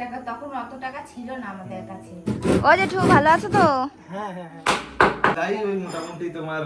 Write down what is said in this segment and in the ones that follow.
টাকা তখন অত টাকা ছিল না আমাদের কাছে। ও জেঠু ভালো আছো তো? হ্যাঁ হ্যাঁ হ্যাঁ। তাই ওই মোটামুটি তোমার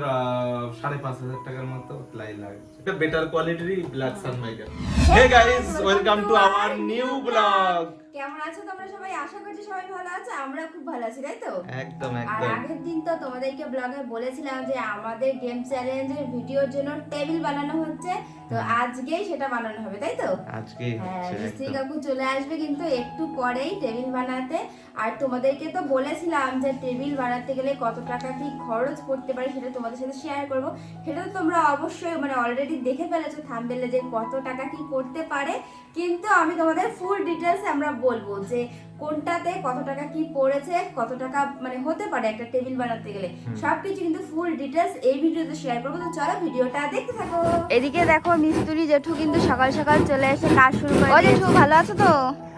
সাড়ে পাঁচ হাজার টাকার মতো প্লাই লাগছে। এটা বেটার কোয়ালিটির black সানমাইকার hey guys welcome to our new blog কেমন আছো তোমরা সবাই? আশা করছি সবাই ভালো আছো আমরা খুব ভালো আছি তাই তো? একদম আর একদম। আগের দিন তো তোমাদেরকে ব্লগে বলেছিলাম যে আমাদের গেম চ্যালেঞ্জের ভিডিওর জন্য টেবিল বানানো হচ্ছে তো আজকেই সেটা বানানো হবে তাই তো? আজকে হ্যাঁ মিস্ত্রি কাকু চলে আসবে কিন্তু একটু পরেই টেবিল বানাতে। আর তোমাদেরকে তো বলেছিলাম যে টেবিল বানাতে গেলে কত টাকা কি খরচ পড়তে পারে সেটা তোমাদের সাথে শেয়ার করব। সেটা তো তোমরা অবশ্যই মানে অলরেডি দেখে ফেলেছো থাম্বেলে যে কত টাকা কি করতে পারে। কিন্তু আমি তোমাদের ফুল ডিটেলস আমরা বলব যে কোনটাতে কত টাকা কি পড়েছে কত টাকা মানে হতে পারে একটা টেবিল বানাতে গেলে। সবকিছু কিন্তু ফুল ডিটেলস এই ভিডিওতে শেয়ার করব। তো চলো ভিডিওটা দেখতে থাকো। এদিকে দেখো মিস্ত্রি জেঠু কিন্তু সকাল সকাল চলে এসে কাজ শুরু করে জেঠু ভালো আছো তো?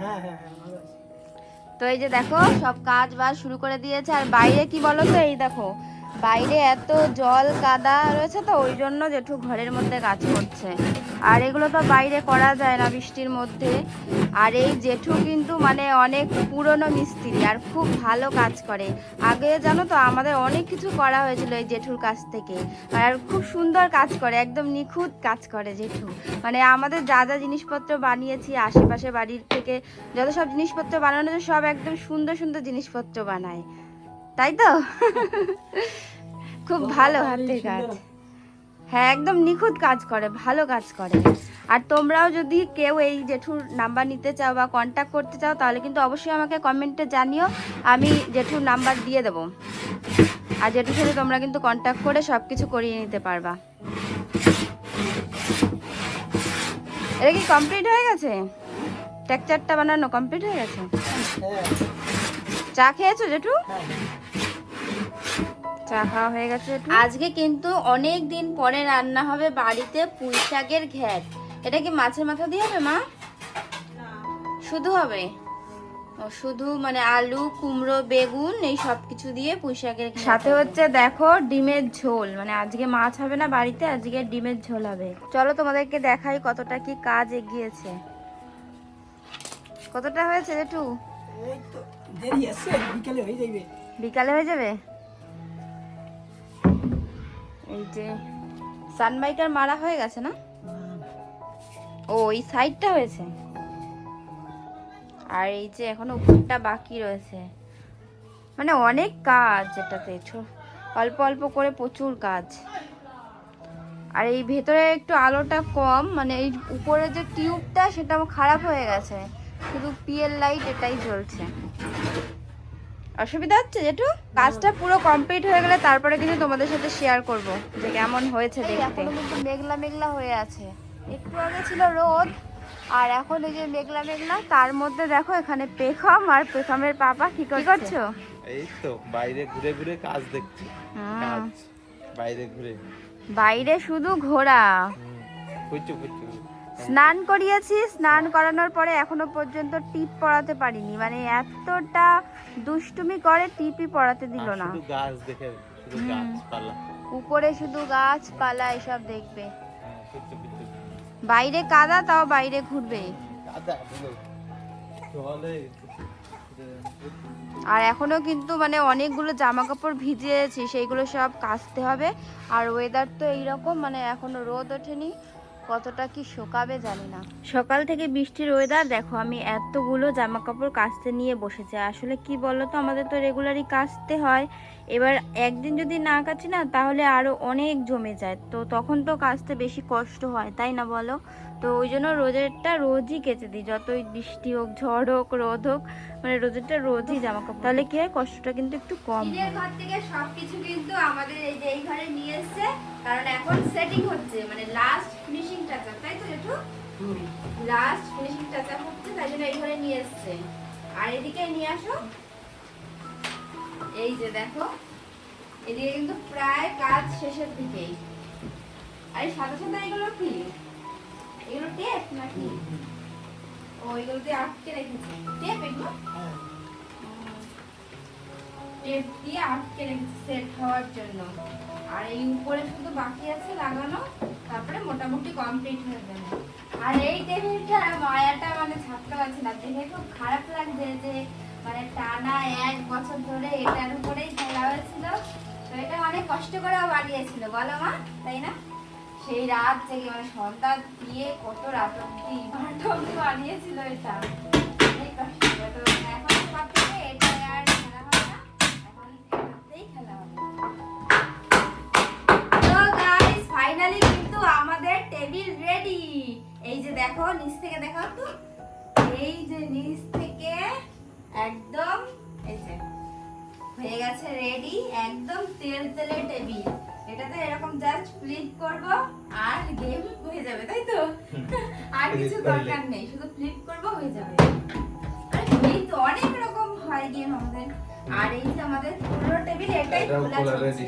হ্যাঁ হ্যাঁ হ্যাঁ। তো এই যে দেখো, সব কাজ বাজ শুরু করে দিয়েছে। আর বাইরে কি বলো তো, এই দেখো, বাইরে এত জল কাদা রয়েছে তো, ওই জন্য জেঠু ঘরের মধ্যে কাজ করছে। আর এগুলো তো বাইরে করা যায় না বৃষ্টির মধ্যে। আর এই জেঠু কিন্তু মানে অনেক পুরনো মিস্ত্রি আর খুব ভালো কাজ করে। আগে জানো তো আমাদের অনেক কিছু করা হয়েছিল এই জেঠুর কাছ থেকে। আর খুব সুন্দর কাজ করে একদম নিখুঁত কাজ করে জেঠু। মানে আমাদের যা যা জিনিসপত্র বানিয়েছি আশেপাশে বাড়ির থেকে যত সব জিনিসপত্র বানানো যায় সব একদম সুন্দর সুন্দর জিনিসপত্র বানায়। তাই তো? খুব ভালো হাতের কাজ। হ্যাঁ একদম নিখুঁত কাজ করে ভালো কাজ করে। আর তোমরাও যদি কেউ এই জেঠুর নাম্বার নিতে চাও বা কন্ট্যাক্ট করতে চাও তাহলে কিন্তু অবশ্যই আমাকে কমেন্টে জানিও আমি জেঠুর নাম্বার দিয়ে দেবো। আর জেঠুর সাথে তোমরা কিন্তু কন্ট্যাক্ট করে সব কিছু করিয়ে নিতে পারবা। এটা কি কমপ্লিট হয়ে গেছে? টেকচারটা বানানো কমপ্লিট হয়ে গেছে? হ্যাঁ। চা খেয়েছো জেঠু? হ্যাঁ। চা খাওয়া হয়ে গেছে আজকে কিন্তু অনেক দিন পরে রান্না হবে বাড়িতে পুঁই শাকের ঘ্যাট। এটা কি মাছের মাথা দিয়ে হবে মা? শুধু হবে? ও শুধু মানে আলু কুমড়ো বেগুন এই সব কিছু দিয়ে পুঁই শাকের সাথে হচ্ছে দেখো ডিমের ঝোল। মানে আজকে মাছ হবে না বাড়িতে আজকে ডিমের ঝোল হবে। চলো তোমাদেরকে দেখাই কতটা কি কাজ এগিয়েছে। কতটা হয়েছে জেঠু? এই তো দেরি আছে বিকালে হয়ে যাবে বিকালে হয়ে যাবে? এই যে সানমাইকার মারা হয়ে গেছে না? ও, এই সাইডটা হয়েছে? আর এই যে এখনও উপরটা বাকি রয়েছে। মানে অনেক কাজ এটাতে অল্প অল্প করে প্রচুর কাজ। আর এই ভেতরে একটু আলোটা কম মানে এই উপরে যে টিউবটা সেটা খারাপ হয়ে গেছে। শুধু পিএল লাইট এটাই জ্বলছে। অসুবিধা হচ্ছে জেঠু? কাজটা পুরো কমপ্লিট হয়ে গেলে তারপরে কিন্তু তোমাদের সাথে শেয়ার করব যে কেমন হয়েছে দেখতে। কিন্তু মেঘলা মেঘলা হয়ে আছে। একটু আগে ছিল রোদ আর এখন এই যে মেঘলা মেঘলা তার মধ্যে দেখো এখানে পেখম আর পেখমের পাপা কি করছ? এই তো বাইরে ঘুরে ঘুরে কাজ দেখছি। কাজ বাইরে ঘুরে। বাইরে শুধু ঘোরা। কুচু কুচু স্নান করিয়েছি স্নান করানোর পরে এখনও পর্যন্ত টিপ পড়াতে পারিনি। মানে এতটা দুষ্টুমি করে টিপি পড়াতে দিল না। শুধু গাছ দেখে শুধু। গাছপালা। উপরে শুধু গাছপালা এসব দেখবে। হ্যাঁ, বাইরে কাদা তাও বাইরে ঘুরবে। আর এখনও কিন্তু মানে অনেকগুলো জামা কাপড় ভিজিয়েছি সেইগুলো সব কাচতে হবে। আর ওয়েদার তো এইরকম মানে এখনও রোদ ওঠেনি। কতটা কি শোকাবে জানি না। সকাল থেকে বৃষ্টির ওয়েদার দেখো আমি এতগুলো জামা কাপড় কাচতে নিয়ে বসেছি। আসলে কি বলো তো আমাদের তো রেগুলারই কাচতে হয়। এবার একদিন যদি না কাচি না তাহলে আরও অনেক জমে যায়। তো তখন তো কাচতে বেশি কষ্ট হয় তাই না বলো? তো ওই জন্য রোজেরটা রোজই কেচে দিই যতই বৃষ্টি হোক ঝড় হোক রোদ হোক মানে রোজেরটা রোজই জামা কাপড় তাহলে কি হয় কষ্টটা কিন্তু একটু কম ঘর থেকে সবকিছু কিন্তু আমাদের এই যে এই ঘরে নিয়ে এসেছে কারণ এখন সেটিং হচ্ছে মানে লাস্ট ফিনিশিং টাচ তাই তো জেঠু? লাস্ট ফিনিশিং টাচ হচ্ছে তাই জন্য এই ঘরে নিয়ে এসেছে। আর এদিকে নিয়ে আসো। এই যে দেখো এদিকে কিন্তু প্রায় কাজ শেষের দিকেই। আর সাদা সাদা এগুলো কি? এগুলো টেপ নাকি? ও এগুলো দিয়ে আটকে রেখেছে। টেপ এগুলো? হ্যাঁ। টেপ দিয়ে আটকে রেখেছি সেট হওয়ার জন্য। আর এই উপরে শুধু বাকি আছে লাগানো তারপরে মোটামুটি কমপ্লিট হয়ে যাবে। আর এই টেবিলটা মায়াটা মানে ছাড়তে পারছি না। দেখে খুব খারাপ লাগছে যে মানে টানা এক বছর ধরে এটার উপরেই খেলা হয়েছিল। তো এটা অনেক কষ্ট করে বানিয়েছিল, বলো মা, তাই না? সেই রাত থেকে মানে সন্ধ্যা দিয়ে কত রাত অব্দি বানিয়েছিল এটা। দেখো, নিচ থেকে দেখো তো। এই যে নিচ থেকে একদম এই যে হয়ে গেছে রেডি একদম তেল তেলে টেবিল এটাতে এরকম জাস্ট ফ্লিপ করব আর গেম হয়ে যাবে তাই তো? আর কিছু দরকার নেই শুধু ফ্লিপ করব হয়ে যাবে। আরে এই তো অনেক রকম হয় গেম আমাদের। আর এই যে আমাদের পুরো টেবিল এটাই খোলা চলছে।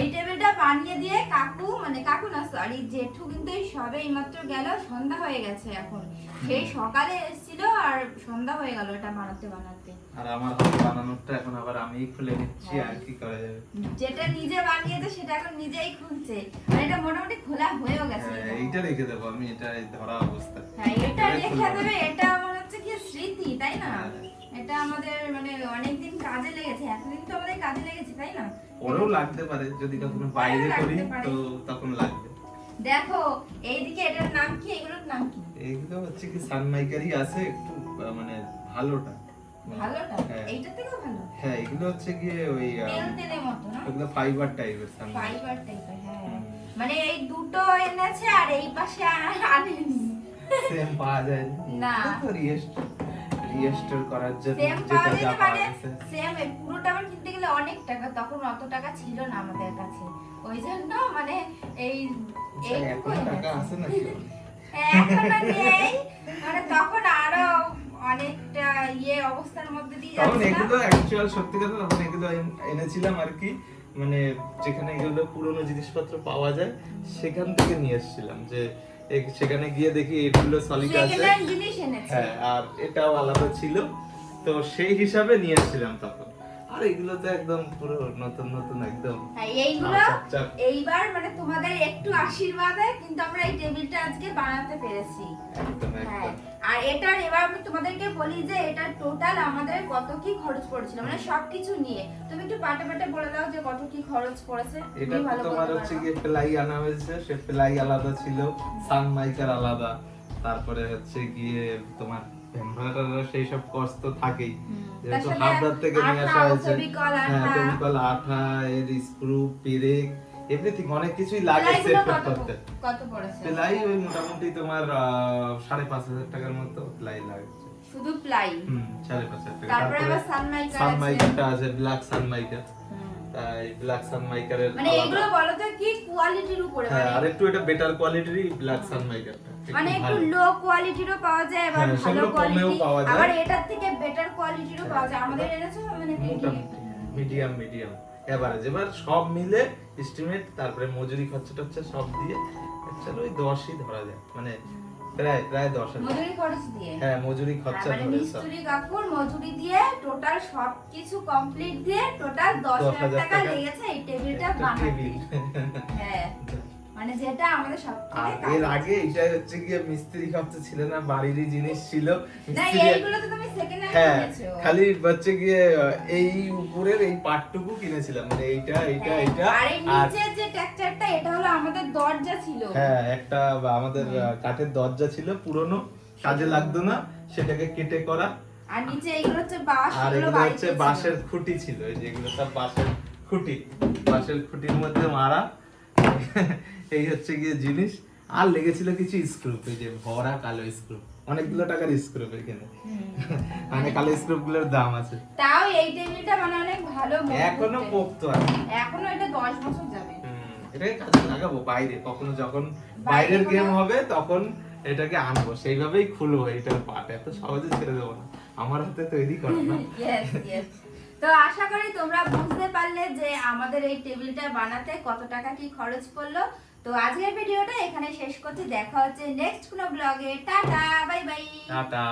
এই টেবিলটা বানিয়ে দিয়ে কাকু মানে কাকু না সরি জেঠু কিন্তু এই সবে এইমাত্র গেল সন্ধ্যা হয়ে গেছে এখন। সেই সকালে এসেছিল আর সন্ধ্যা হয়ে গেল এটা বানাতে বানাতে। আর আমার হাতে বানানোরটা এখন আবার আমিই খুলে নিচ্ছি আর কি করা যাবে? যেটা নিজে বানিয়েছে সেটা এখন নিজেই খুলছে। আর এটা মোটামুটি খোলা হয়েও গেছে। হ্যাঁ, এইটা রেখে দেবো আমি এটা ধরা অবস্থা হ্যাঁ এটা রেখে দেবে এটা আমার হচ্ছে কি স্মৃতি তাই না? হ্যাঁ। এটা আমাদের মানে অনেকদিন কাজে লেগেছে এতদিন তো আমাদের কাজে লেগেছে তাই না? পরেও লাগতে পারে যদি কখনো বাইরে করি তো তখন লাগবে। দেখো এইদিকে এটার নাম কি? এগুলোর নাম কি? এইগুলো হচ্ছে কি সানমাইকারই আছে একটু মানে ভালোটা। ভালোটা? হ্যাঁ। এইটা থেকেও ভালো? হ্যাঁ এগুলো হচ্ছে গিয়ে ওই তেল তেলের মতো না? ওগুলো ফাইবার টাইপের ফাইবার টাইপের হ্যাঁ। মানে এই দুটো এনেছে আর এই পাশে আনেনি। সেম পাওয়া যায় না। রিয়েস্টার রিয়েস্টার করার জন্য যেটা যা পাওয়া সেম পুরোটা আমার কিনতে গেলে অনেক টাকা তখন অত টাকা ছিল না আমাদের কাছে। ওই জন্য মানে এই এখন টাকা আছে নাকি এখনও নেই। মানে তখন আরও অনেকটা ইয়ে অবস্থার মধ্যে দিয়ে তখন এগুলো অ্যাকচুয়াল সত্যি কথা তখন এগুলো এনেছিলাম আর কি। মানে যেখানে এগুলো পুরনো জিনিসপত্র পাওয়া যায় সেখান থেকে নিয়ে এসেছিলাম যে সেখানে গিয়ে দেখি এগুলো সলিড আছে। হ্যাঁ আর এটাও আলাদা ছিল। তো সেই হিসাবে নিয়ে এসেছিলাম তখন। আর এগুলো তো একদম পুরো নতুন নতুন একদম। হ্যাঁ এইগুলো এইবার মানে তোমাদের একটু আশীর্বাদে কিন্তু আমরা এই টেবিলটা আজকে বানাতে পেরেছি। হ্যাঁ আর এটার এবার আমি তোমাদেরকে বলি যে এটা টোটাল আমাদের কত কি খরচ পড়েছিল মানে সবকিছু নিয়ে। তুমি একটু পাটে পাটে বলে দাও যে কত কি খরচ পড়েছে এটা তোমার হচ্ছে। গিয়ে প্লাই আনা হয়েছে সে প্লাই আলাদা ছিল সানমাইকার আলাদা। তারপরে হচ্ছে গিয়ে তোমার ভেম্পায়ারের সেই সব কষ্ট তো থাকেই। যেহেতু হাবড়ার থেকে নিয়ে আসা হয়েছে। হ্যাঁ আঠা। এর স্ক্রু পেরেক এভরিথিং অনেক কিছুই লাগে সেট করতে প্লাই ওই মোটামুটি তোমার সাড়ে পাঁচ হাজার টাকার মতো প্লাই লাগছে। শুধু প্লাই? হুম সাড়ে পাঁচ হাজার টাকা। তারপরে আবার সানমাইকার সানমাইকারটা আছে ব্ল্যাক সানমাইকার তাই ব্ল্যাক সানমাইকারের মানে এগুলো বলো তো কি কোয়ালিটির উপরে? হ্যাঁ মানে আর একটু এটা বেটার কোয়ালিটিরই ব্ল্যাক সানমাইকারটা মানে একটু লো কোয়ালিটিরও পাওয়া যায় আবার হ্যাঁ, ভালো কোয়ালিটি। আবার এটার থেকে বেটার কোয়ালিটিরও পাওয়া যায়। আমাদের এনেছো? মানে মিডিয়াম মিডিয়াম এভারেজ এবার সব মিলে এস্টিমেট তারপরে মজুরি খরচা টরচা সব দিয়ে চলো ওই দশই ধরা যায় মানে প্রায় প্রায় দশ মজুরি খরচ দিয়ে? হ্যাঁ মজুরি খরচা মানে ধরে মিস্ত্রি কাকুর মজুরি দিয়ে টোটাল সবকিছু কমপ্লিট দিয়ে টোটাল দশ হাজার টাকা। লেগেছে এই টেবিলটা বানাতে। হ্যাঁ। মানে যেটা আমাদের সব এর আগে এটা হচ্ছে গিয়ে মিস্ত্রি খরচা ছিল না বাড়িরই জিনিস ছিল। না এইগুলো তো তুমি সেকেন্ড হ্যান্ড হ্যাঁ কিনেছো। খালি হচ্ছে গিয়ে এই উপরের এই পার্টটুকু কিনেছিলাম মানে এইটা এইটা হ্যাঁ, এইটা আর নিচের যে এটা হলো আমাদের দরজা ছিল। হ্যাঁ একটা আমাদের কাঠের দরজা ছিল পুরনো কাজে লাগতো না সেটাকে কেটে করা। আর নিচে এগুলো হচ্ছে বাঁশ আর এগুলো হচ্ছে বাঁশের খুঁটি ছিল এই যে এগুলো সব বাঁশের খুঁটি। বাঁশের খুঁটির মধ্যে মারা। এই হচ্ছে গিয়ে জিনিস। আর লেগেছিল কিছু স্ক্রু এই যে ভরা কালো স্ক্রু অনেকগুলো টাকার স্ক্রু এখানে। মানে কালো স্ক্রু গুলোর দাম আছে। তাও এই টেবিলটা মানে অনেক ভালো এখনও পোক্ত আছে। এখনও এটা দশ বছর যাবে। এটাকে কাজে লাগাবো বাইরে। কখনো যখন বাইরের গেম হবে তখন এটাকে আনব। সেইভাবেই খুলবো এটার পাট এত সহজে ছেড়ে দেবো না। আমার হাতে তৈরি করো না. তো আশা করি তোমরা বুঝতে পারলে যে আমাদের এই টেবিলটা বানাতে কত টাকা কি খরচ পড়ল। তো আজকের ভিডিওটা এখানে শেষ করছি। দেখা হচ্ছে নেক্সট কোনো ব্লগে টাটা বাই বাই টাটা।